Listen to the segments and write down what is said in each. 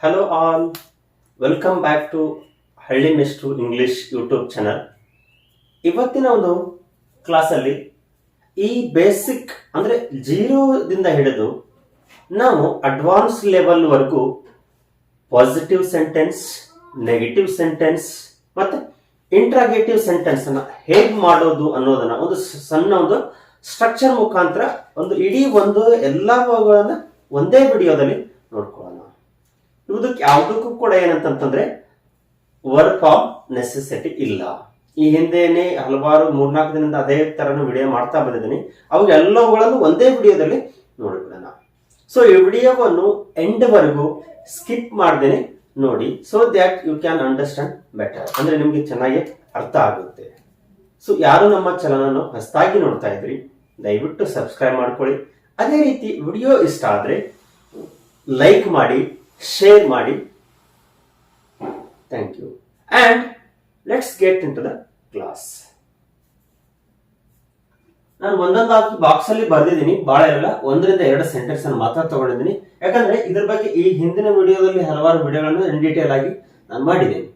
Hello all welcome back to Halli mist English YouTube channel ಇವತ್ತಿನ ಒಂದು ಕ್ಲಾಸಲ್ಲಿ ಈ ಬೇಸಿಕ್ ಅಂದರೆ ಜೀರೋದಿಂದ ಹಿಡಿದು ನಾವು ಅಡ್ವಾನ್ಸ್ ಲೆವೆಲ್ವರೆಗೂ ಪಾಸಿಟಿವ್ ಸೆಂಟೆನ್ಸ್ ನೆಗೆಟಿವ್ ಸೆಂಟೆನ್ಸ್ ಮತ್ತು ಇಂಟ್ರಾಗೇಟಿವ್ ಸೆಂಟೆನ್ಸನ್ನು ಹೇಗೆ ಮಾಡೋದು ಅನ್ನೋದನ್ನು ಒಂದು ಸಣ್ಣ ಒಂದು ಸ್ಟ್ರಕ್ಚರ್ ಮುಖಾಂತರ ಒಂದು ಇಡೀ ಒಂದು ಎಲ್ಲ ಭಾಗಗಳನ್ನ ಒಂದೇ ವಿಡಿಯೋದಲ್ಲಿ ನೋಡ್ಕೊಳ್ಳೋಣ. ಇದಕ್ಕೆ ಯಾವುದಕ್ಕೂ ಕೂಡ ಏನಂತಂತಂದ್ರೆ ವರ್ಕ್ ಆಫ್ ನೆಸೆಸಿಟಿ ಇಲ್ಲ. ಈ ಹಿಂದೆನೆ ಹಲವಾರು ಮೂರ್ನಾಲ್ಕು ದಿನದಿಂದ ಅದೇ ತರನು ವಿಡಿಯೋ ಮಾಡ್ತಾ ಬಂದಿದ್ದೀನಿ. ಅವಾಗ ಎಲ್ಲವುಗಳನ್ನು ಒಂದೇ ವಿಡಿಯೋದಲ್ಲಿ ನೋಡಿಬಿಡೋಣ. ಸೊ ಈ ವಿಡಿಯೋವನ್ನು ಎಂಡ್ ವರೆಗೂ ಸ್ಕಿಪ್ ಮಾಡ್ದೇನೆ ನೋಡಿ. So that you can understand better ಅಂದ್ರೆ ನಿಮ್ಗೆ ಚೆನ್ನಾಗಿ ಅರ್ಥ ಆಗುತ್ತೆ. ಸೊ ಯಾರು ನಮ್ಮ ಚಾನಲ್ ಹೊಸದಾಗಿ ನೋಡ್ತಾ ಇದ್ರಿ, ದಯವಿಟ್ಟು ಸಬ್ಸ್ಕ್ರೈಬ್ ಮಾಡ್ಕೊಳ್ಳಿ. ಅದೇ ರೀತಿ ವಿಡಿಯೋ ಇಷ್ಟ ಆದ್ರೆ ಲೈಕ್ ಮಾಡಿ ಶೇರ್ ಮಾಡಿ. Thank you and let's get into the class ನಾನು ಒಂದೊಂದಾಗಿ ಬಾಕ್ಸ್ ಅಲ್ಲಿ ಬರೆದಿದ್ದೀನಿ. ಬಹಳ ಇರಲ್ಲ ಒಂದರಿಂದ ಎರಡು ಸೆಂಟೆನ್ಸ್ ಅನ್ನು ಮಾತ್ರ ತಗೊಂಡಿದ್ದೀನಿ. ಯಾಕಂದ್ರೆ ಇದ್ರ ಬಗ್ಗೆ ಈ ಹಿಂದಿನ ವಿಡಿಯೋದಲ್ಲಿ ಹಲವಾರು ವಿಡಿಯೋಗಳನ್ನು ಇನ್ ಡೀಟೇಲ್ ಆಗಿ ನಾನು ಮಾಡಿದ್ದೀನಿ.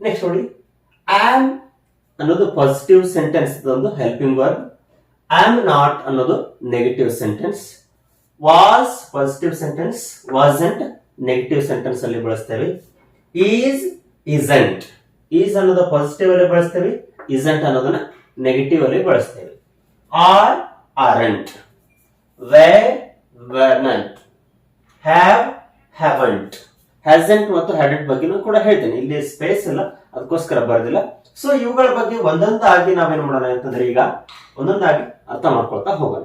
ನೆಕ್ಸ್ಟ್ ನೋಡಿ. ಆಮ್ ಅನ್ನೋದು ಪಾಸಿಟಿವ್ ಸೆಂಟೆನ್ಸ್ ಒಂದು ಹೆಲ್ಪಿಂಗ್ ವರ್ಬ್ ಆಮ್ ನಾಟ್ ಅನ್ನೋದು negative sentence was positive sentence wasn't negative sentence ಅಲ್ಲಿ ಬಳಸ್ತೇವೆ. ಈಸ್ ಇಸಂಟ್ ಈಸ್ ಅನ್ನೋದು ಪಾಸಿಟಿವ್ ಅಲ್ಲಿ ಬಳಸ್ತೇವೆ ಇಸಂಟ್ ಅನ್ನೋದನ್ನ ನೆಗೆಟಿವ್ ಅಲ್ಲಿ ಬಳಸ್ತೇವೆ. Are aren't were weren't have haven't hasn't ಮತ್ತು ಹ್ಯಾಡೆಂಟ್ ಬಗ್ಗೆನೂ ಕೂಡ ಹೇಳ್ತೇನೆ. ಇಲ್ಲಿ ಸ್ಪೇಸ್ ಇಲ್ಲ, ಅದಕ್ಕೋಸ್ಕರ ಬರೋದಿಲ್ಲ. ಸೊ ಇವುಗಳ ಬಗ್ಗೆ ಒಂದೊಂದಾಗಿ ನಾವೇನು ಮಾಡೋಣ ಅಂತಂದ್ರೆ ಈಗ ಒಂದೊಂದಾಗಿ ಅರ್ಥ ಮಾಡ್ಕೊಳ್ತಾ ಹೋಗೋಣ.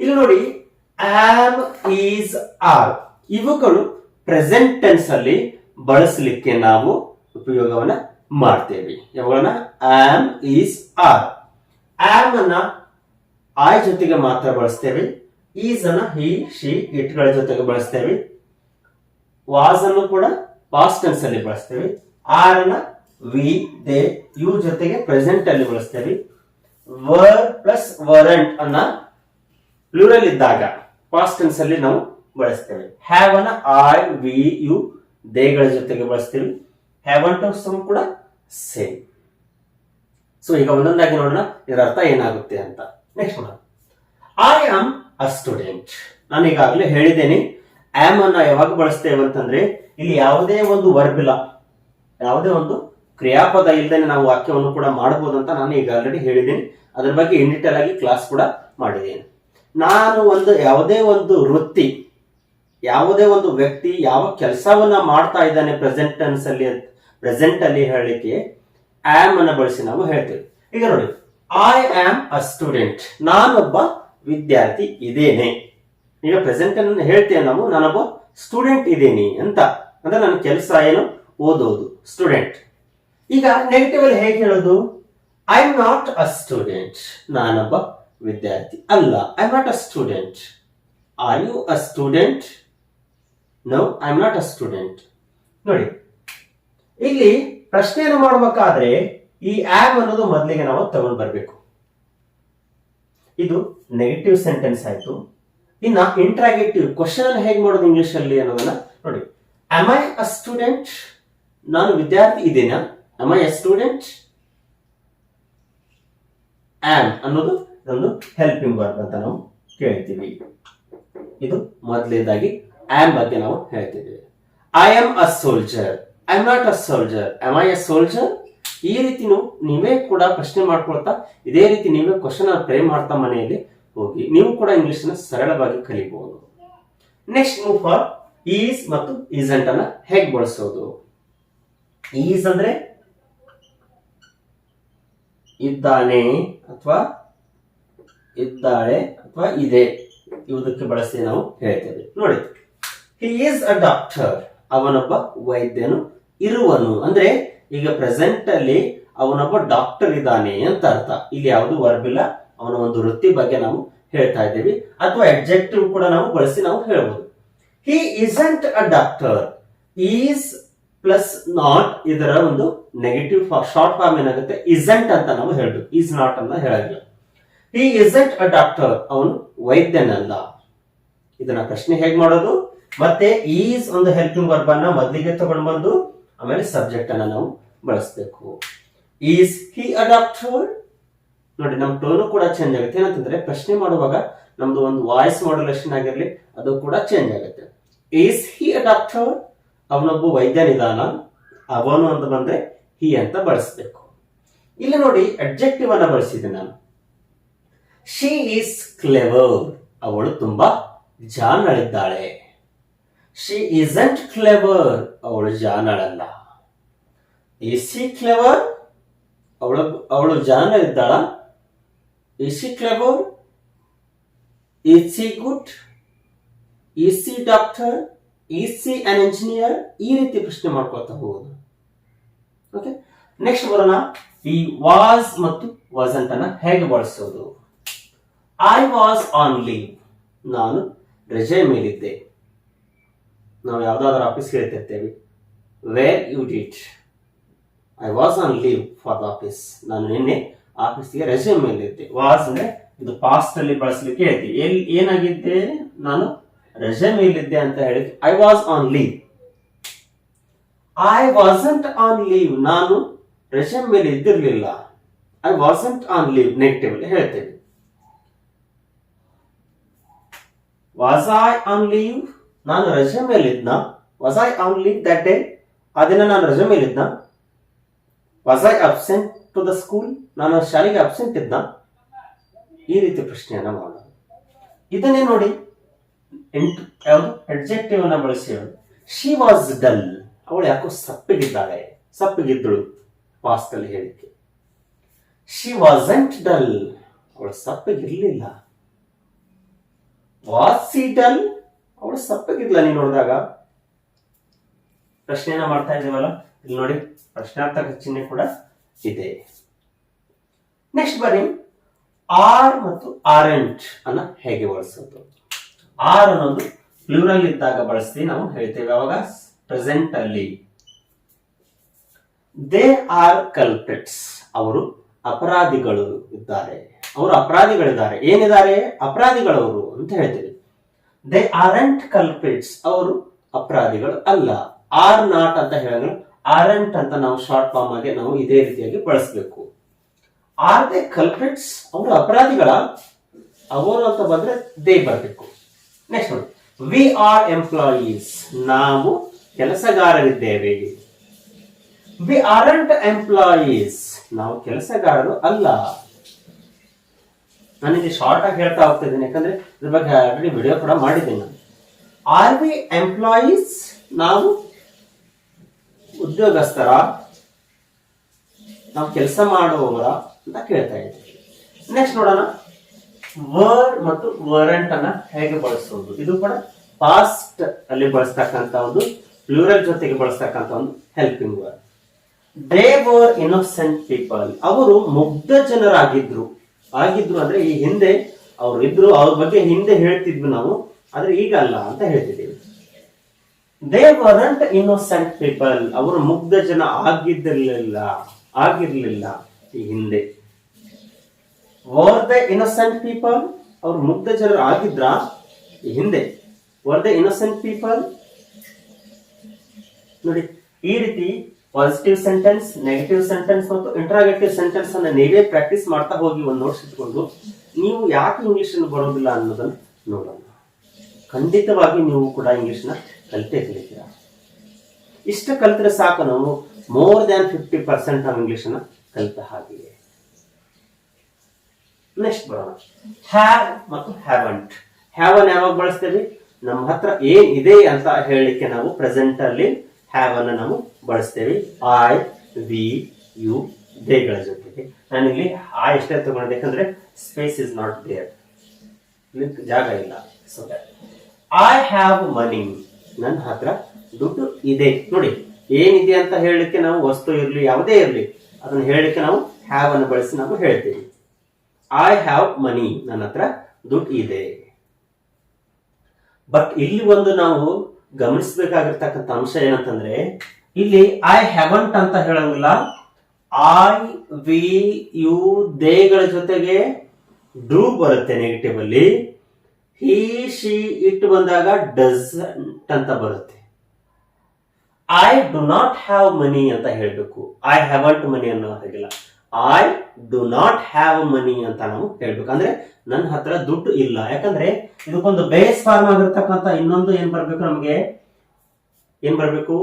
ಇಲ್ಲಿ ನೋಡಿ ಆಮ್ ಈಸ್ ಆರ್ ಇವುಗಳು ಪ್ರೆಸೆಂಟ್ ಟೆನ್ಸ್ ಅಲ್ಲಿ ಬಳಸಲಿಕ್ಕೆ ನಾವು ಉಪಯೋಗವನ್ನ ಮಾಡ್ತೇವೆ. ಇವುಗಳನ್ನ ಆಮ್ ಈಸ್ ಆರ್ ಆಮ್ ಅನ್ನ ಆಯ್ ಜೊತೆಗೆ ಮಾತ್ರ ಬಳಸ್ತೇವೆ. ಈಸ್ ಅನ್ನ ಹಿ ಶಿ ಇಟ್ಗಳ ಜೊತೆಗೆ ಬಳಸ್ತೇವೆ. ವಾಸ್ ಅನ್ನು ಕೂಡ ಪಾಸ್ಟ್ ಟೆನ್ಸ್ ಅಲ್ಲಿ ಬಳಸ್ತೇವೆ. ಆರ್ ಅನ್ನ ವಿ ದೇ ಯು ಜೊತೆಗೆ ಪ್ರೆಸೆಂಟ್ ಅಲ್ಲಿ ಬಳಸ್ತೇವೆ. ವರ್ ಪ್ಲಸ್ ವರಂಟ್ ಅನ್ನ ಪ್ಲೂರಲ್ ಇದ್ದಾಗ ಪಾಸ್ಟ್ ಟೆನ್ಸ್ ಅಲ್ಲಿ ನಾವು ಬಳಸ್ತೇವೆ. ಹ್ಯಾವ್ ಅನ್ನ ಐ ವಿ ಯು ದೇಗಳ ಜೊತೆಗೆ ಬಳಸ್ತೀವಿ. ಹ್ಯಾವ್ ಸಮ್ ಕೂಡ ಸೇಮ್ ಸೊ ಈಗ ಒಂದೊಂದಾಗಿ ನೋಡೋಣ ಇದರ ಅರ್ಥ ಏನಾಗುತ್ತೆ ಅಂತ. ನೆಕ್ಸ್ಟ್ ನೋಡೋಣ. ಐ ಆಮ್ ಅ ಸ್ಟೂಡೆಂಟ್ ನಾನು ಈಗಾಗಲೇ ಹೇಳಿದ್ದೇನೆ ಆಮ್ ಅನ್ನ ಯಾವಾಗ ಬಳಸ್ತೇವೆ ಅಂತಂದ್ರೆ, ಇಲ್ಲಿ ಯಾವುದೇ ಒಂದು ವರ್ಬ್ ಇಲ್ಲ. ಯಾವುದೇ ಒಂದು ಕ್ರಿಯಾಪದ ಇಲ್ಲದೆ ನಾವು ವಾಕ್ಯವನ್ನು ಕೂಡ ಮಾಡಬಹುದು ಅಂತ ನಾನು ಈಗ ಆಲ್ರೆಡಿ ಹೇಳಿದ್ದೀನಿ. ಅದ್ರ ಬಗ್ಗೆ ಇನ್ ಡೀಟೇಲ್ ಆಗಿ ಕ್ಲಾಸ್ ಕೂಡ ಮಾಡಿದ್ದೇನೆ. ನಾನು ಒಂದು, ಯಾವುದೇ ಒಂದು ವೃತ್ತಿ ಯಾವುದೇ ಒಂದು ವ್ಯಕ್ತಿ ಯಾವ ಕೆಲಸವನ್ನ ಮಾಡ್ತಾ ಇದ್ದಾನೆ ಪ್ರೆಸೆಂಟ್ ಟೆನ್ಸ್ ಅಲ್ಲಿ ಪ್ರೆಸೆಂಟ್ ಅಲ್ಲಿ ಹೇಳಲಿಕ್ಕೆ ಆಮ್ ಅನ್ನ ಬಳಸಿ ನಾವು ಹೇಳ್ತೇವೆ. ಈಗ ನೋಡಿ ಐ ಆಮ್ ಅ ಸ್ಟೂಡೆಂಟ್ ನಾನೊಬ್ಬ ವಿದ್ಯಾರ್ಥಿ ಇದ್ದೇನೆ. ಈಗ ಪ್ರೆಸೆಂಟ್ ಅನ್ನು ಹೇಳ್ತೇವೆ ನಾವು, ನಾನೊಬ್ಬ ಸ್ಟೂಡೆಂಟ್ ಇದ್ದೀನಿ ಅಂತ. ಅಂದ್ರೆ ನನ್ನ ಕೆಲಸ ಏನು? ಓದೋದು ಸ್ಟೂಡೆಂಟ್ ಈಗ ನೆಗೆಟಿವ್ ಅಲ್ಲಿ ಹೇಗೆ ಹೇಳೋದು? I am not a student ನಾನೊಬ್ಬ ವಿದ್ಯಾರ್ಥಿ ಅಲ್ಲ. I am not a student are you a student no I am not a student ನೋಡಿ. ಇಲ್ಲಿ ಪ್ರಶ್ನೆಯನ್ನು ಮಾಡಬೇಕಾದ್ರೆ ಈ ಆಮ್ ಅನ್ನೋದು ಮೊದಲಿಗೆ ನಾವು ತಗೊಂಡು ಬರಬೇಕು. ಇದು ನೆಗೆಟಿವ್ ಸೆಂಟೆನ್ಸ್ ಆಯ್ತು. ಇನ್ನ ಇಂಟ್ರಾಗೇಟಿವ್ ಕ್ವಶನ್ ಅನ್ನು ಹೇಗೆ ಮಾಡೋದು ಇಂಗ್ಲಿಷ್ ಅಲ್ಲಿ ಅನ್ನೋದನ್ನ ನೋಡಿ. ಆಮ್ ಐ ಅ ಸ್ಟೂಡೆಂಟ್ ನಾನು ವಿದ್ಯಾರ್ಥಿ ಇದ್ದೇನಾ? Am I a student am ಅನ್ನೋದು ಇದೊಂದು ಹೆಲ್ಪಿಂಗ್ ವರ್ಬ್ ಅಂತ ನಾವು ಕೇಳ್ತೀವಿ. ಇದು ಮೊದಲನೇದಾಗಿ ಆಮ್ ಬಗ್ಗೆ ನಾವು ಹೇಳ್ತಿದ್ವಿ I am a soldier I am not a soldier am I a soldier ಈ ರೀತಿ ನೀವು ಕೂಡ ಪ್ರಶ್ನೆ ಮಾಡ್ಕೊಳ್ತಾ, ಇದೇ ರೀತಿ ನೀವೇ ಕ್ವಶನ್ ಪ್ರೇ ಮಾಡ್ತಾ ಮನೆಯಲ್ಲಿ ಹೋಗಿ, ನೀವು ಕೂಡ ಇಂಗ್ಲಿಷ್ನ ಸರಳವಾಗಿ ಕಲಿಬಹುದು. ನೆಕ್ಸ್ಟ್ ಮೂವ್ ಫಾರ್ ಈಸ್ ಮತ್ತು ಈಸೆಂಟ್ ಅನ್ನ ಹೇಗೆ ಬಳಸೋದು? ಈಸ್ ಅಂದ್ರೆ ಇದ್ದಾನೆ ಅಥವಾ ಇದ್ದಾಳೆ ಅಥವಾ ಇದೆ ಇವುದಕ್ಕೆ ಬಳಸಿ ನಾವು ಹೇಳ್ತೇವೆ. ನೋಡಿ. ಹಿ ಈಸ್ ಅ ಡಾಕ್ಟರ್ ಅವನೊಬ್ಬ ವೈದ್ಯನು ಇರುವನು. ಅಂದ್ರೆ ಈಗ ಪ್ರೆಸೆಂಟ್ ಅಲ್ಲಿ ಅವನೊಬ್ಬ ಡಾಕ್ಟರ್ ಇದ್ದಾನೆ ಅಂತ ಅರ್ಥ. ಇಲ್ಲಿ ಯಾವುದು ವರ್ಬ್ ಇಲ್ಲ. ಅವನ ಒಂದು ವೃತ್ತಿ ಬಗ್ಗೆ ನಾವು ಹೇಳ್ತಾ ಇದ್ದೀವಿ. ಅಥವಾ ಅಡ್ಜೆಕ್ಟಿವ್ ಕೂಡ ನಾವು ಬಳಸಿ ನಾವು ಹೇಳ್ಬೋದು. He isn't a doctor is plus not ಇದರ ಒಂದು ನೆಗೆಟಿವ್ ಶಾರ್ಟ್ ಫಾರ್ಮ್ ಏನಾಗುತ್ತೆ? ಇಸಂಟ್ ಅಂತ ನಾವು ಹೇಳ್ಬೋದು ಈಸ್ ನಾಟ್ ಅಂತ ಹೇಳಂಗಿಲ್ಲ ಹಿ ಇಸಂಟ್ ಅ ಡಾಕ್ಟರ್ ಅವನು ವೈದ್ಯನಲ್ಲ. ಇದನ್ನ ಪ್ರಶ್ನೆ ಹೇಗೆ ಮಾಡೋದು? ಮತ್ತೆ ಈಸ್ ಒಂದು ಹೆಲ್ಪಿಂಗ್ ವರ್ಬ್ ಅನ್ನ ಮೊದಲಿಗೆ ತಗೊಂಡು ಬಂದು ಆಮೇಲೆ ಸಬ್ಜೆಕ್ಟ್ ಅನ್ನ ನಾವು ಬಳಸಬೇಕು. ಈಸ್ ಹಿ ಅ ಡಾಕ್ಟರ್ ನೋಡಿ, ನಮ್ಮ ಟೋನು ಕೂಡ ಚೇಂಜ್ ಆಗುತ್ತೆ. ಏನಂತಂದ್ರೆ ಪ್ರಶ್ನೆ ಮಾಡುವಾಗ ನಮ್ದು ಒಂದು ವಾಯ್ಸ್ ಮಾಡ್ಯುಲೇಷನ್ ಆಗಿರ್ಲಿ, ಅದು ಕೂಡ ಚೇಂಜ್ ಆಗುತ್ತೆ. ಈಸ್ ಹಿ ಅ ಡಾಕ್ಟರ್ ಅವನೊಬ್ಬ ವೈದ್ಯನಿದಾನ ಅವನು ಅಂತ ಬಂದ್ರೆ ಹಿ ಅಂತ ಬಳಸಬೇಕು. ಇಲ್ಲಿ ನೋಡಿ ಅಬ್ಜೆಕ್ಟಿವ್ ಅನ್ನ ಬಳಸಿದೆ ನಾನು. She is clever. ಅವಳು ತುಂಬಾ ಜಾಣಳಿದ್ದಾಳೆ ಶಿ ಇಸಂಟ್ ಕ್ಲೆವರ್ ಅವಳು ಜಾಣಳಲ್ಲ ಇಸ್ ಸಿ ಕ್ಲೆವರ್ ಅವಳು ಅವಳು ಇದ್ದಾಳ is she clever is she good is she doctor is she an engineer ಈ ರೀತಿ ಪ್ರಶ್ನೆ ಮಾಡ್ಕೊಳ್ತಾ ಹೋಗೋದು. ಓಕೆ ನೆಕ್ಸ್ಟ್ ಬರೋಣ. ಈ ವಾಸ್ ಮತ್ತು ವಾಸಂಟ್ ಅನ್ನ ಹೇಗೆ ಬಳಸೋದು? ಐ ವಾಸ್ ಆನ್ ಲೀವ್ ನಾನು ರಜೆ ಮೇಲಿದ್ದೆ. ನಾವು ಯಾವುದಾದ್ರೂ ಆಫೀಸ್ಗೆ ಹೇಳ್ತಿರ್ತೇವೆ were you did I was on leave for the office ನಾನು ನಿನ್ನೆ ಆಫೀಸ್ಗೆ ರೆಸ್ಯೂಮ್ ಮೇಲಿದ್ದೆ ವಾಸ್ ಅಂದ್ರೆ ಇದು ಪಾಸ್ಟ್ ಅಲ್ಲಿ ಬಳಸಲಿಕ್ಕೆ ಹೇಳ್ತೀವಿ ಎಲ್ಲಿ ಏನಾಗಿದ್ದೆ? ನಾನು ರೆಸ್ಯೂಮ್ ಮೇಲಿದ್ದೆ ಅಂತ ಹೇಳಿ I was on leave I wasn't on leave ನಾನು ರೆಸ್ಯೂಮ್ ಮೇಲೆ ಇದ್ದಿರಲಿಲ್ಲ. I wasn't on leave negative ಹೇಳ್ತೇವೆ ವಾಸ್ ಐ ಆನ್ ಲೀವ್ ನಾನು ರಜೆ ಮೇಲಿದ್ನ was I on leave that day ಆ ದಿನ ನಾನು ರಜೆ ಮೇಲಿದ್ನ. Was I absent to the school ನಾನು ಶಾಲೆಗೆ ಅಬ್ಸೆಂಟ್ ಇದ್ನ. ಈ ರೀತಿ ಪ್ರಶ್ನೆಯನ್ನು ಮಾಡೋದು ಇದನ್ನೇ ನೋಡಿ. ಎಂಟು ಅಡ್ಜೆಕ್ಟಿವ್ ಅನ್ನ ಬಳಸಿ ಶಿ ವಾಸ್ ಡಲ್ ಅವಳು ಯಾಕೋ ಸಪ್ಪಿಗಿದ್ದಾಳೆ. ಸಪ್ಪಗಿದ್ದಳು. ಪಾಸ್ಟ್ ಅಲ್ಲಿ ಹೇಳಿಕೆ. ಶಿ ವಾಸಂಟ್ ಡಲ್ ಅವಳು ಸಪ್ಪಗಿರ್ಲಿಲ್ಲ. ವಾಸ್ ಸಿ ಡಲ್ ಅವಳು ಸಪ್ಪಗಿದ್ಲ ನೀನು ನೋಡಿದಾಗ? ಪ್ರಶ್ನೆಯನ್ನ ಮಾಡ್ತಾ ಇದ್ದೀವಲ್ಲ? ಇಲ್ಲಿ ನೋಡಿ, ಪ್ರಶ್ನಾರ್ಥಕ ಚಿಹ್ನೆ ಕೂಡ ಇದೆ. ನೆಕ್ಸ್ಟ್ ಬನ್ನಿ ಆರ್ ಮತ್ತು ಆರೆಂಟ್ ಅನ್ನ ಹೇಗೆ ಬಳಸೋದು ಆರ್ ಅನ್ನೋದು ಪ್ಲೂರಲ್ ಇದ್ದಾಗ ಬಳಸ್ತೀವಿ ನಾವು ಹೇಳ್ತೇವೆ ಅವಾಗ ಪ್ರೆಸೆಂಟ್ ಅಲ್ಲಿ. ದೇ ಆರ್ ಕಲ್ಪ್ರಿಟ್ಸ್ ಅವರು ಅಪರಾಧಿಗಳು ಇದ್ದಾರೆ. ಅವರು ಅಪರಾಧಿಗಳಿದ್ದಾರೆ. ಏನಿದ್ದಾರೆ? ಅಪರಾಧಿಗಳವರು ಅಂತ ಹೇಳ್ತೀವಿ. ದೇ ಆರೆಂಟ್ ಕಲ್ಪ್ರಿಟ್ಸ್ ಅವರು ಅಪರಾಧಿಗಳು ಅಲ್ಲ. ಆರ್ ನಾಟ್ ಅಂತ ಹೇಳಿದ್ರೆ ಆರೆಂಟ್ ಅಂತ ನಾವು ಶಾರ್ಟ್ ಫಾರ್ಮ್ ಆಗಿ ನಾವು ಇದೇ ರೀತಿಯಾಗಿ ಬಳಸಬೇಕು. ಆರ್ ದೇ ಕಲ್ಪಿಟ್ಸ್ ಅವರು ಅಪರಾಧಿಗಳ. ಅವರು ಅಂತ ಬಂದ್ರೆ ದೇ ಬರಬೇಕು. ನೆಕ್ಸ್ಟ್ ನೋಡಿ ವಿ ಆರ್ ಎಂಪ್ಲಾಯೀಸ್ ನಾವು ಕೆಲಸಗಾರರಿದ್ದೇವೆ. ವಿ ಆರಂಟ್ ಎಂಪ್ಲಾಯೀಸ್ ನಾವು ಕೆಲಸಗಾರರು ಅಲ್ಲ. ನಾನು ಇಲ್ಲಿ ಶಾರ್ಟ್ ಆಗಿ ಹೇಳ್ತಾ ಹೋಗ್ತಾ ಇದ್ದೀನಿ. ಯಾಕಂದ್ರೆ ಇದ್ರ ಬಗ್ಗೆ ಆಲ್ರೆಡಿ ವಿಡಿಯೋ ಕೂಡ ಮಾಡಿದ್ದೀನಿ ನಾನು. ಆರ್ ವಿ ಎಂಪ್ಲಾಯೀಸ್ ನಾವು ಉದ್ಯೋಗಸ್ಥರ, ನಾವು ಕೆಲಸ ಮಾಡುವವರ ಅಂತ ಕೇಳ್ತಾ ಇದ್ದೀವಿ ನೆಕ್ಸ್ಟ್ ನೋಡೋಣ. ವರ್ ಮತ್ತು ವರಂಟ್ ಅನ್ನ ಹೇಗೆ ಬಳಸೋದು? ಇದು ಕೂಡ ಪಾಸ್ಟ್ ಅಲ್ಲಿ ಬಳಸ್ತಕ್ಕಂತ ಒಂದು ಪ್ಲೂರಲ್ ಜೊತೆಗೆ ಬಳಸ್ತಕ್ಕಂತ ಒಂದು helping word they were innocent people ಅವರು ಮುಗ್ಧ ಜನರಾಗಿದ್ರು. ಆಗಿದ್ರು ಅಂದ್ರೆ ಈ ಹಿಂದೆ ಅವ್ರು ಇದ್ರು, ಅವ್ರ ಬಗ್ಗೆ ಹಿಂದೆ ಹೇಳ್ತಿದ್ವಿ ನಾವು, ಆದ್ರೆ ಈಗ ಅಲ್ಲ ಅಂತ ಹೇಳ್ತಿದ್ದೀವಿ. ದೇ ವರಂಟ್ ಇನ್ನೋಸೆಂಟ್ ಪೀಪಲ್ ಅವರು ಮುಗ್ಧ ಜನ ಆಗಿದ್ದಿರಲಿಲ್ಲ ಆಗಿರ್ಲಿಲ್ಲ ಈ ಹಿಂದೆ. ವರ್ ದ ಇನ್ನೋಸೆಂಟ್ ಪೀಪಲ್ ಅವ್ರು ಮುಗ್ಧ ಜನರು ಆಗಿದ್ರ? ಈ ಹಿಂದೆ. ವರ್ ದ ಇನ್ನೋಸೆಂಟ್ ಪೀಪಲ್ ನೋಡಿ, ಈ ರೀತಿ ಪಾಸಿಟಿವ್ ಸೆಂಟೆನ್ಸ್ ನೆಗೆಟಿವ್ ಸೆಂಟೆನ್ಸ್ ಮತ್ತು ಇಂಟ್ರಾಗೇಟಿವ್ ಸೆಂಟೆನ್ಸ್ ಅನ್ನ ನೀವೇ ಪ್ರಾಕ್ಟೀಸ್ ಮಾಡ್ತಾ ಹೋಗಿ ಒಂದು ನೋಟ್ಸ್ ಇಟ್ಕೊಂಡು ನೀವು ಯಾಕೆ ಇಂಗ್ಲಿಷ್ ಅನ್ನು ಬರೋದಿಲ್ಲ ಅನ್ನೋದನ್ನ ನೋಡೋಣ. ಖಂಡಿತವಾಗಿ ನೀವು ಕೂಡ ಇಂಗ್ಲಿಷ್ನ ಕಲಿತೇ ಕಲಿತೀರಾ. ಇಷ್ಟು ಕಲಿತರೆ ಸಾಕು ನಾವು ಮೋರ್ ದ್ಯಾನ್ ಫಿಫ್ಟಿ ಪರ್ಸೆಂಟ್ ನಾವು ಇಂಗ್ಲಿಷ್ ಅನ್ನ ಕಲಿತ ಹಾಗೆ ನೆಕ್ಸ್ಟ್ ಬರೋಣ. ಹ್ಯಾವ್ ಮತ್ತು ಹ್ಯಾವಂಟ್ ಹ್ಯಾವನ್ ಯಾವಾಗ ಬಳಸ್ತೇವೆ? ನಮ್ಮ ಹತ್ರ ಏನ್ ಇದೆ ಅಂತ ಹೇಳಲಿಕ್ಕೆ ನಾವು ಪ್ರೆಸೆಂಟ್ ಅಲ್ಲಿ ಹ್ಯಾವ್ ಅನ್ನು ನಾವು ಬಳಸ್ತೇವೆ. ಐ ವಿ ಯು ದೇಗಳ ಜೊತೆಗೆ. ನಾನಿಲ್ಲಿ ಆ ಎಷ್ಟೇ ತಗೊಂಡೆ ಯಾಕಂದ್ರೆ ಸ್ಪೇಸ್ ಇಸ್ ನಾಟ್ ದೇರ್ ಜಾಗ ಇಲ್ಲ. ಸೊ ಐ ಹ್ಯಾವ್ ಮನಿ ನನ್ನ ಹತ್ರ ದುಡ್ಡು ಇದೆ. ನೋಡಿ, ಏನಿದೆ ಅಂತ ಹೇಳಲಿಕ್ಕೆ ನಾವು ವಸ್ತು ಇರಲಿ, ಯಾವುದೇ ಇರಲಿ, ಅದನ್ನ ಹೇಳಲಿಕ್ಕೆ ನಾವು ಹ್ಯಾವ್ ಅನ್ನು ಬಳಸಿ ನಾವು ಹೇಳ್ತೀವಿ. ಐ ಹ್ಯಾವ್ ಮನಿ ನನ್ನ ಹತ್ರ ದುಡ್ಡು ಇದೆ. ಬಟ್ ಇಲ್ಲಿ ಒಂದು ನಾವು ಗಮನಿಸಬೇಕಾಗಿರ್ತಕ್ಕಂಥ ಅಂಶ ಏನಂತಂದ್ರೆ, ಇಲ್ಲಿ ಐ ಹ್ಯಾವಂಟ್ ಅಂತ ಹೇಳಂಗಿಲ್ಲ. ಐ ವಿ ಯು ದೇಗಳ ಜೊತೆಗೆ ಡ್ರೂ ಬರುತ್ತೆ ನೆಗೆಟಿವ್ ಅಲ್ಲಿ. ಹಿ ಶಿ ಇಟ್ ಬಂದಾಗ ಡಸ್ ಅಂತ ಬರುತ್ತೆ. I do not have money ಅಂತ ಹೇಳಬೇಕು. ಐ ಹ್ಯಾವಂಟ್ ಮನಿ ಅನ್ನೋ ಹಾಗಿಲ್ಲ. I do not have money ಅಂತ ನಾವು ಹೇಳ್ಬೇಕು. ಅಂದ್ರೆ ನನ್ನ ಹತ್ರ ದುಡ್ಡು ಇಲ್ಲ. ಯಾಕಂದ್ರೆ ಇದಕ್ಕೊಂದು ಬೇಸ್ ಫಾರ್ಮ್ ಆಗಿರ್ತಕ್ಕಂಥ ಇನ್ನೊಂದು ಏನ್ ಬರ್ಬೇಕು ನಮಗೆ? ಏನ್ ಬರ್ಬೇಕು?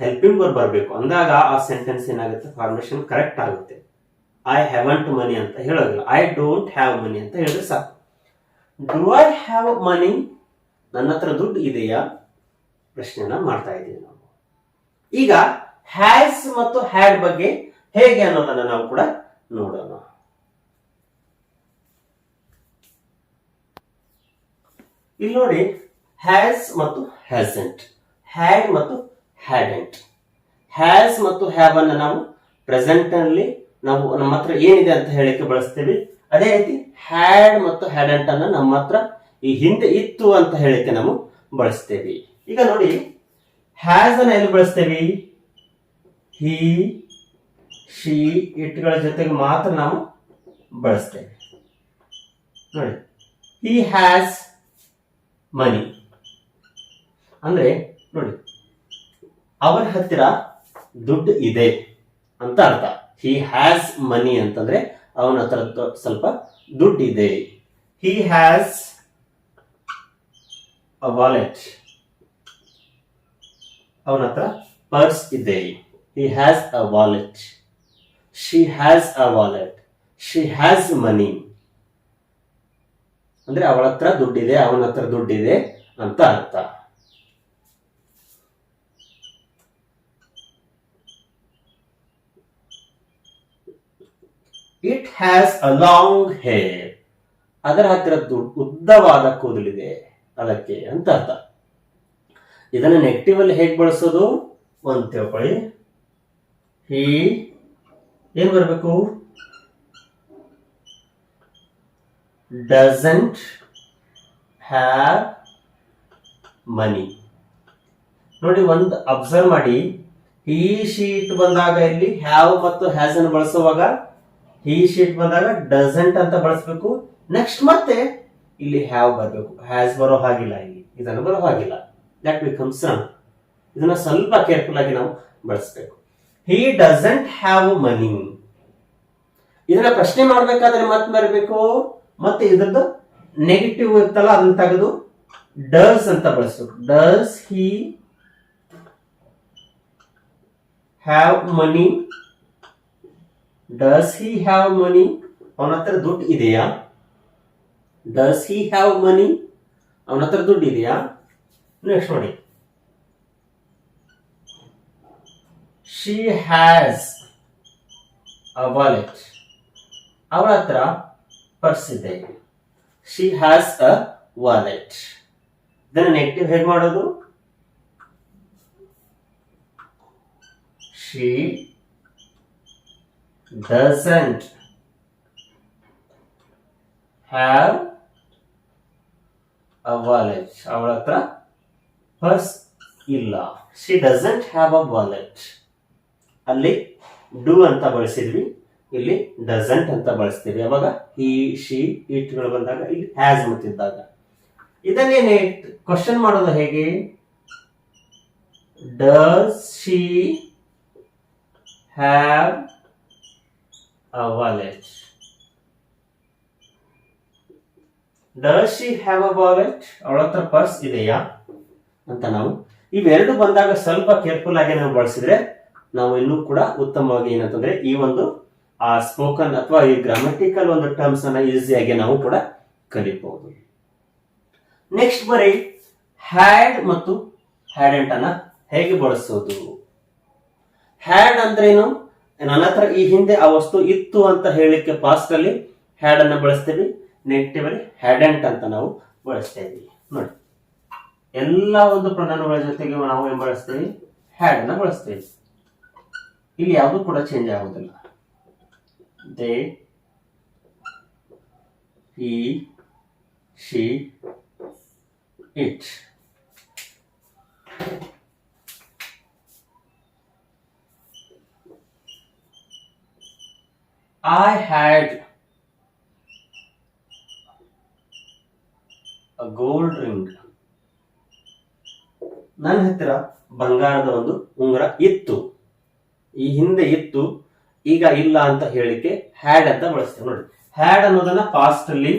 ಹೆಲ್ಪಿಂಗ್ ವರ್ಬ್ ಬರ್ಬೇಕು. ಅಂದಾಗ ಆ ಸೆಂಟೆನ್ಸ್ ಏನಾಗುತ್ತೆ? ಫಾರ್ಮೇಶನ್ ಕರೆಕ್ಟ್ ಆಗುತ್ತೆ. ಐ ಹ್ಯಾವಂಟ್ ಮನಿ ಅಂತ ಹೇಳೋದಿಲ್ಲ. ಐ ಡೋಂಟ್ ಹ್ಯಾವ್ ಮನಿ ಅಂತ ಹೇಳಿದ್ರೆ ಸಾಕು. ಡು ಐ ಹ್ಯಾವ್ ಮನಿ ನನ್ನ ಹತ್ರ ದುಡ್ಡು ಇದೆಯಾ? ಪ್ರಶ್ನೆನ ಮಾಡ್ತಾ ಇದ್ದೀವಿ ನಾವು. ಈಗ ಹ್ಯಾಸ್ ಮತ್ತು ಹ್ಯಾಡ್ ಬಗ್ಗೆ ಹೇಗೆ ಅನ್ನೋದನ್ನು ನಾವು ಕೂಡ ನೋಡೋಣ. ಇಲ್ಲಿ ನೋಡಿ ಹ್ಯಾಸ್ ಮತ್ತು ಹ್ಯಾಸೆಂಟ್ ಹ್ಯಾಡ್ ಮತ್ತು ಹ್ಯಾಡೆಂಟ್ ಹ್ಯಾಸ್ ಮತ್ತು ಹ್ಯಾವ್ ಅನ್ನು ನಾವು ಪ್ರೆಸೆಂಟ್ ಅಲ್ಲಿ ನಾವು ನಮ್ಮ ಹತ್ರ ಏನಿದೆ ಅಂತ ಹೇಳಕ್ಕೆ ಬಳಸ್ತೀವಿ. ಅದೇ ರೀತಿ ಹ್ಯಾಡ್ ಮತ್ತು ಹ್ಯಾಡೆಂಟ್ ಅನ್ನ ನಮ್ಮ ಹತ್ರ ಈ ಹಿಂದೆ ಇತ್ತು ಅಂತ ಹೇಳಕ್ಕೆ ನಾವು ಬಳಸ್ತೇವೆ. ಈಗ ನೋಡಿ ಹ್ಯಾಸ್ ಅನ್ನ ಎಲ್ಲಿ ಬಳಸ್ತೇವೆ? ಹಿ ಶಿ ಇಟ್ಗಳ ಜೊತೆಗೆ ಮಾತ್ರ ನಾವು ಬಳಸ್ತೇವೆ. ನೋಡಿ ಹಿ ಹ್ಯಾಸ್ ಮನಿ ಅಂದ್ರೆ, ನೋಡಿ, ಅವರ ಹತ್ತಿರ ದುಡ್ಡು ಇದೆ ಅಂತ ಅರ್ಥ. ಹಿ ಹ್ಯಾಸ್ ಮನಿ ಅಂತಂದ್ರೆ ಅವನ ಹತ್ರ ಸ್ವಲ್ಪ ದುಡ್ಡು ಇದೆ. ಹಿ ಹ್ಯಾಸ್ ಅ ವಾಲೆಟ್ ಅವನ ಹತ್ರ ಪರ್ಸ್ ಇದೆ. He has a wallet she has a wallet she has money ಅಂದ್ರೆ ಅವಳ ಹತ್ರ ದುಡ್ಡಿದೆ, ಅವನ ಹತ್ರ ದುಡ್ಡಿದೆ ಅಂತ ಅರ್ಥ. It has a long hair ಅದರ ದುಡ್ಡು ಉದ್ದವಾದ ಕೂದಲಿದೆ ಅದಕ್ಕೆ ಅಂತ ಅರ್ಥ. ಇದನ್ನ ನೆಗೆಟಿವ್ ಅಲ್ಲಿ ಹೇಗೆ ಬಳಸೋದು? ಒಂದು ತಿಳ್ಕೊಳ್ಳಿ. ಹಿ ಏನ್ ಬರಬೇಕು? ಡಸಂಟ್ ಹ್ಯಾವ್ ಮನಿ ನೋಡಿ, ಒಂದು ಅಬ್ಸರ್ವ್ ಮಾಡಿ. ಈ ಶೀಟ್ ಬಂದಾಗ ಇಲ್ಲಿ ಹ್ಯಾವ್ ಮತ್ತು ಹ್ಯಾಸ್ ಅನ್ನು ಬಳಸುವಾಗ ಈ ಶೀಟ್ ಬಂದಾಗ ಡಸಂಟ್ ಅಂತ ಬಳಸಬೇಕು. ನೆಕ್ಸ್ಟ್ ಮತ್ತೆ ಇಲ್ಲಿ ಹ್ಯಾವ್ ಬರಬೇಕು. ಹ್ಯಾಸ್ ಬರೋ ಹಾಗಿಲ್ಲ ಇಲ್ಲಿ. ಇದನ್ನು ಬರೋ ಹಾಗಿಲ್ಲ. ದಟ್ ಬಿಕಮ್ಸ್ ಇದನ್ನ ಸ್ವಲ್ಪ ಕೇರ್ಫುಲ್ ಆಗಿ ನಾವು ಬಳಸಬೇಕು. ಹಿ ಡಸಂಟ್ ಹ್ಯಾವ್ ಮನಿ ಇದನ್ನ ಪ್ರಶ್ನೆ ಮಾಡ್ಬೇಕಾದ್ರೆ ಮತ್ತೆ ಬರಬೇಕು? ಮತ್ತೆ ಇದ್ರದ್ದು ನೆಗೆಟಿವ್ ಇರ್ತಲ್ಲ ಅದನ್ನ ತೆಗೆದು ಡಸ್ ಅಂತ ಬಳಸಬೇಕು does he have money does he have money ಅವನ ಹತ್ರ ದುಡ್ಡು ಇದೆಯಾ? ಡಸ್ ಹಿ ಹ್ಯಾವ್ ಮನಿ ಅವನ ಹತ್ರ ದುಡ್ಡು ಇದೆಯಾ? ನೆಕ್ಸ್ಟ್ ನೋಡಿ. ಶಿ ಹ್ಯಾಸ್ ಅ ವಾಲೆಟ್ ಅವಳ ಹತ್ರ ಪರ್ಸ್ ಇದೆ. ಶಿ ಹ್ಯಾಸ್ ಅ ವಾಲೆಟ್ ಇದನ್ನು ನೆಗೆಟಿವ್ ಹೇಗೆ ಮಾಡೋದು? She doesn't have a wallet ಅವಳ ಹತ್ರ ಪರ್ಸ್ ಇಲ್ಲ. She doesn't have a wallet ಅಲ್ಲಿ ಡು ಅಂತ ಬಳಸಿದ್ವಿ, ಇಲ್ಲಿ ಡಸಂಟ್ ಅಂತ ಬಳಸ್ತೀವಿ. ಅವಾಗ ಈ ಶಿ ಇಟ್ಗಳು ಬಂದಾಗ ಇಲ್ಲಿ ಹ್ಯಾಸ್ ಮತ್ತಿದ್ದಾಗ ಇದನ್ನೇನೆ ಕ್ವಶನ್ ಮಾಡೋದು ಹೇಗೆ? Does she have a wallet does she have a wallet ಅವಳ ಹತ್ರ ಪರ್ಸ್ ಇದೆಯಾ? ಅಂತ ನಾವು ಇವೆರಡು ಬಂದಾಗ ಸ್ವಲ್ಪ ಕೇರ್ಫುಲ್ ಆಗಿ ನಾವು ಬಳಸಿದ್ರೆ ನಾವು ಇನ್ನೂ ಕೂಡ ಉತ್ತಮವಾಗಿ ಏನಂತಂದ್ರೆ ಈ ಒಂದು, ಆ ಸ್ಪೋಕನ್ ಅಥವಾ ಈ ಗ್ರಾಮಟಿಕಲ್ ಒಂದು ಟರ್ಮ್ಸ್ ಅನ್ನ ಈಸಿಯಾಗಿ ನಾವು ಕೂಡ ಕಲಿಬಹುದು. ನೆಕ್ಸ್ಟ್ ಬರೀ ಹ್ಯಾಡ್ ಮತ್ತು ಹ್ಯಾಡೆಂಟ್ ಅನ್ನ ಹೇಗೆ ಬಳಸೋದು? ಹ್ಯಾಡ್ ಅಂದ್ರೇನು? ನನ್ನ ಹತ್ರ ಈ ಹಿಂದೆ ಆ ವಸ್ತು ಇತ್ತು ಅಂತ ಹೇಳಿಕ್ಕೆ ಪಾಸ್ಟ್ ಅಲ್ಲಿ ಹ್ಯಾಡ್ ಅನ್ನ ಬಳಸ್ತೇವೆ ನೆಗೆಟಿವ್ ಅಲ್ಲಿ ಹ್ಯಾಡೆಂಟ್ ಅಂತ ನಾವು ಬಳಸ್ತೇವೆ. ನೋಡಿ. ಎಲ್ಲ ಒಂದು ಪ್ರಧಾನಗಳ ಜೊತೆಗೆ ನಾವು ಏನ್ ಬಳಸ್ತೇವೆ? ಹ್ಯಾಡ್ ಅನ್ನ ಬಳಸ್ತೇವೆ. ಇಲ್ಲಿ ಯಾವುದು ಕೂಡ ಚೇಂಜ್ ಆಗೋದಿಲ್ಲ they he she it I had gold ring ನನ್ನ ಹತ್ತಿರ ಬಂಗಾರದ ಒಂದು ಉಂಗುರ ಇತ್ತು. ಈ ಹಿಂದೆ ಇತ್ತು, ಈಗ ಇಲ್ಲ ಅಂತ ಹೇಳಿಕೆ ಹ್ಯಾಡ್ ಅಂತ ಬಳಸ್ತೇವೆ ನೋಡಿ. ಹ್ಯಾಡ್ ಅನ್ನೋದನ್ನ ಪಾಸ್ಟ್ ಅಲ್ಲಿ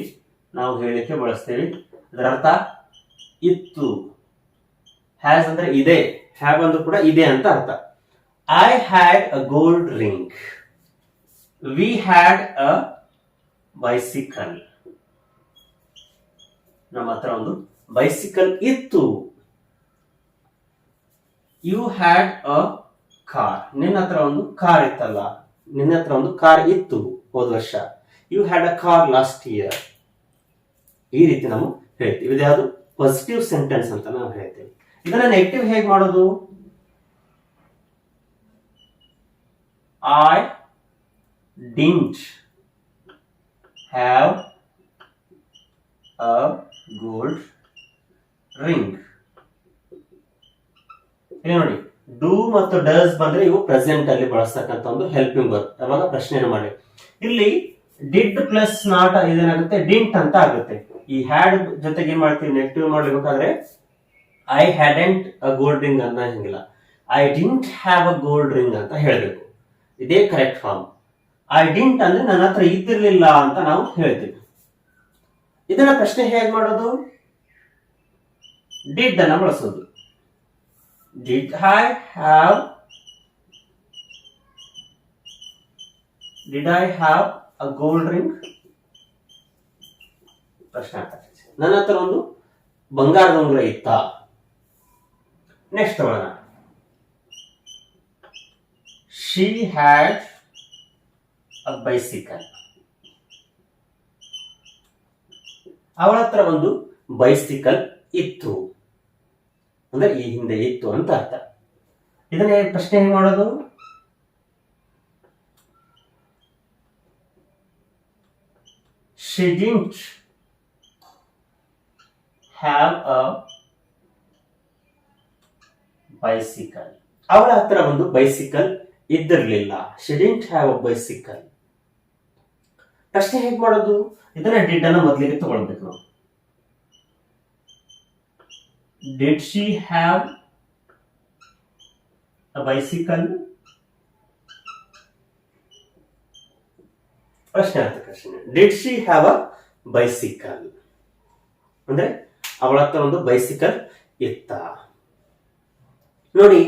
ನಾವು ಹೇಳಿಕೆ ಬಳಸ್ತೇವೆ. ಅದರ ಅರ್ಥ ಇತ್ತು. ಹ್ಯಾಸ್ ಅಂದ್ರೆ ಇದೆ. ಹ್ಯಾವ್ ಅಂದ್ರೂ ಕೂಡ ಇದೆ ಅಂತ ಅರ್ಥ. I had a gold ring we had a bicycle ನಮ್ಮ ಹತ್ರ ಒಂದು ಬೈಸಿಕಲ್ ಇತ್ತು. You had a car. ನಿನ್ನ ಹತ್ರ ಒಂದು ಕಾರ್ ಇತ್ತಲ್ಲ? ನಿನ್ನ ಹತ್ರ ಒಂದು ಕಾರ್ ಇತ್ತು ಹೋದ ವರ್ಷ. You had a car last year ಈ ರೀತಿ ನಾವು ಹೇಳ್ತೀವಿ. ಇದು ಯಾವುದು? ಪಾಸಿಟಿವ್ ಸೆಂಟೆನ್ಸ್ ಅಂತ ನಾವು ಹೇಳ್ತೇವೆ. ಇದನ್ನ ನೆಗೆಟಿವ್ ಹೇಗೆ ಮಾಡೋದು? I didn't have a gold ring ನೋಡಿ. ಡೂ ಮತ್ತು ಡಸ್ ಬಂದ್ರೆ ಇವು ಪ್ರೆಸೆಂಟ್ ಅಲ್ಲಿ ಬಳಸ್ತಕ್ಕಂಥ ಒಂದು ಹೆಲ್ಪಿಂಗ್ ವರ್ಕ್ ಅವಾಗ ಪ್ರಶ್ನೆ ಮಾಡಿ. ಇಲ್ಲಿ ಡಿಡ್ ಪ್ಲಸ್ ನಾಟ್ ಇದೇನಾಗುತ್ತೆ? ಡಿಂಟ್ ಅಂತ ಆಗುತ್ತೆ. ಈ ಹ್ಯಾಡ್ ಜೊತೆಗೆ ಏನ್ ಮಾಡ್ತೀವಿ ನೆಗೆಟಿವ್ ಮಾಡ್ಬೇಕಾದ್ರೆ I hadn't a gold ring ಅಂತ ಹಂಗಿಲ್ಲ. I didn't have a gold ring ಅಂತ ಹೇಳಬೇಕು. ಇದೇ ಕರೆಕ್ಟ್ ಫಾರ್ಮ್ ಐ ಡಿಂಟ್ ಅಂದ್ರೆ ನನ್ನ ಹತ್ರ ಇದ್ದಿರ್ಲಿಲ್ಲ ಅಂತ ನಾವು ಹೇಳ್ತೀವಿ. ಇದನ್ನ ಪ್ರಶ್ನೆ ಹೇಗೆ ಮಾಡೋದು? ಡಿಡ್ ಅನ್ನ ಬಳಸೋದು. Did I have, did I have a gold ring ಪ್ರಶ್ನೆ ನನ್ನ ಹತ್ರ ಒಂದು ಬಂಗಾರದ ಉಂಗುರ ಇತ್ತ. ನೆಕ್ಸ್ಟ್ ತಗೊಳ್ಳೋಣ ಶಿ ಹ್ಯಾಡ್ ಅ ಬೈಸಿಕಲ್ ಅವಳ ಹತ್ರ ಒಂದು ಬೈಸಿಕಲ್ ಇತ್ತು. ಅಂದ್ರೆ ಈ ಹಿಂದೆ ಇತ್ತು ಅಂತ ಅರ್ಥ. ಇದನ್ನೇ ಪ್ರಶ್ನೆ ಹೆಂಗ್ ಮಾಡೋದು? She ಹ್ಯಾವ್ ಅ ಬೈಸಿಕಲ್ ಅವಳ ಹತ್ರ ಒಂದು bicycle ಇದ್ದಿರಲಿಲ್ಲ. She didn't have a bicycle ಪ್ರಶ್ನೆ ಹೇಗೆ ಮಾಡೋದು? ಇದನ್ನ ಡಿಡ್ ಅನ್ನ ಮೊದಲಿಗೆ ತಗೊಳ್ಬೇಕು. ನಾವು did she have a bicycle ಪ್ರಶ್ನೆ ಅಂತ ಪ್ರಶ್ನೆ. Did she have a bicycle ಅಂದ್ರೆ ಅವಳ ಹತ್ರ ಒಂದು ಬೈಸಿಕಲ್ ಇತ್ತ. ನೋಡಿ,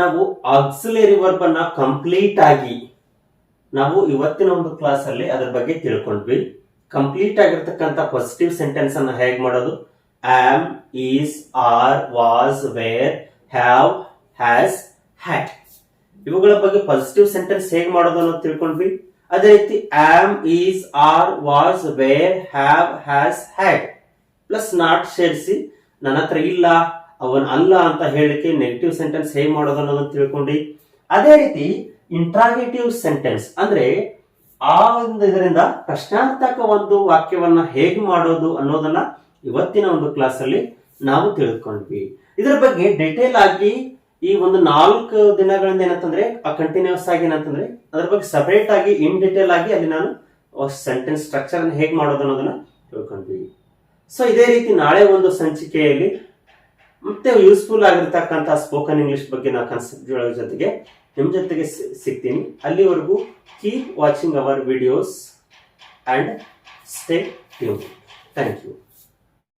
ನಾವು ಆಕ್ಸಿಲರಿ ವರ್ಬ್ ಅನ್ನ ಕಂಪ್ಲೀಟ್ ಆಗಿ ನಾವು ಇವತ್ತಿನ ಒಂದು ಕ್ಲಾಸ್ ಅಲ್ಲಿ ಅದ್ರ ಬಗ್ಗೆ ತಿಳ್ಕೊಂಡ್ವಿ. ಕಂಪ್ಲೀಟ್ ಆಗಿರ್ತಕ್ಕಂಥ ಪಾಸಿಟಿವ್ ಸೆಂಟೆನ್ಸ್ ಅನ್ನ ಹೇಗೆ ಮಾಡೋದು? Am is, are, was, were have, has, had. ಇವುಗಳ ಬಗ್ಗೆ ಪಾಸಿಟಿವ್ ಸೆಂಟೆನ್ಸ್ ಹೇಗೆ ಮಾಡೋದು ಅನ್ನೋದು ತಿಳ್ಕೊಂಡ್ವಿ. ಅದೇ ರೀತಿ am is are was were have has had plus not ಸೇರಿಸಿ ನನ್ನ ಹತ್ರ ಇಲ್ಲ ಅವನ್ ಅಲ್ಲ ಅಂತ ಹೇಳಿಕೆ ನೆಗೆಟಿವ್ ಸೆಂಟೆನ್ಸ್ ಹೇಗೆ ಮಾಡೋದು ಅನ್ನೋದನ್ನ ತಿಳ್ಕೊಂಡ್ವಿ. ಅದೇ ರೀತಿ ಇಂಟ್ರಾಗೇಟಿವ್ ಸೆಂಟೆನ್ಸ್ ಅಂದ್ರೆ ಆ ಒಂದು ಇದರಿಂದ ಪ್ರಶ್ನಾರ್ಥಕ ಒಂದು ವಾಕ್ಯವನ್ನ ಹೇಗೆ ಮಾಡೋದು ಅನ್ನೋದನ್ನ ಇವತ್ತಿನ ಒಂದು ಕ್ಲಾಸ್ ಅಲ್ಲಿ ನಾವು ತಿಳ್ಕೊಂಡ್ವಿ ಇದರ ಬಗ್ಗೆ ಡಿಟೇಲ್ ಆಗಿ ಈ ಒಂದು ನಾಲ್ಕು ದಿನಗಳಿಂದ ಏನಂತಂದ್ರೆ, ಆ ಕಂಟಿನ್ಯೂಸ್ ಆಗಿ ಏನಂತಂದ್ರೆ, ಅದ್ರ ಬಗ್ಗೆ ಸಪರೇಟ್ ಆಗಿ ಇನ್ ಡಿಟೇಲ್ ಆಗಿ ಅಲ್ಲಿ ನಾನು ಸೆಂಟೆನ್ಸ್ ಸ್ಟ್ರಕ್ಚರ್ ಅನ್ನು ಹೇಗೆ ಮಾಡೋದು ಅನ್ನೋದನ್ನ ತಿಳ್ಕೊಂಡ್ವಿ. ಸೊ ಇದೇ ರೀತಿ ನಾಳೆ ಒಂದು ಸಂಚಿಕೆಯಲ್ಲಿ ಮತ್ತೆ ಯೂಸ್ಫುಲ್ ಆಗಿರ್ತಕ್ಕಂಥ ಸ್ಪೋಕನ್ ಇಂಗ್ಲಿಷ್ ಬಗ್ಗೆ ನಾವು ಕಾನ್ಸೆಪ್ಟ್ ಜೊತೆಗೆ ನಿಮ್ಮ ಜೊತೆಗೆ ಸಿಗ್ತೀನಿ. ಅಲ್ಲಿವರೆಗೂ keep watching our videos and stay tuned thank you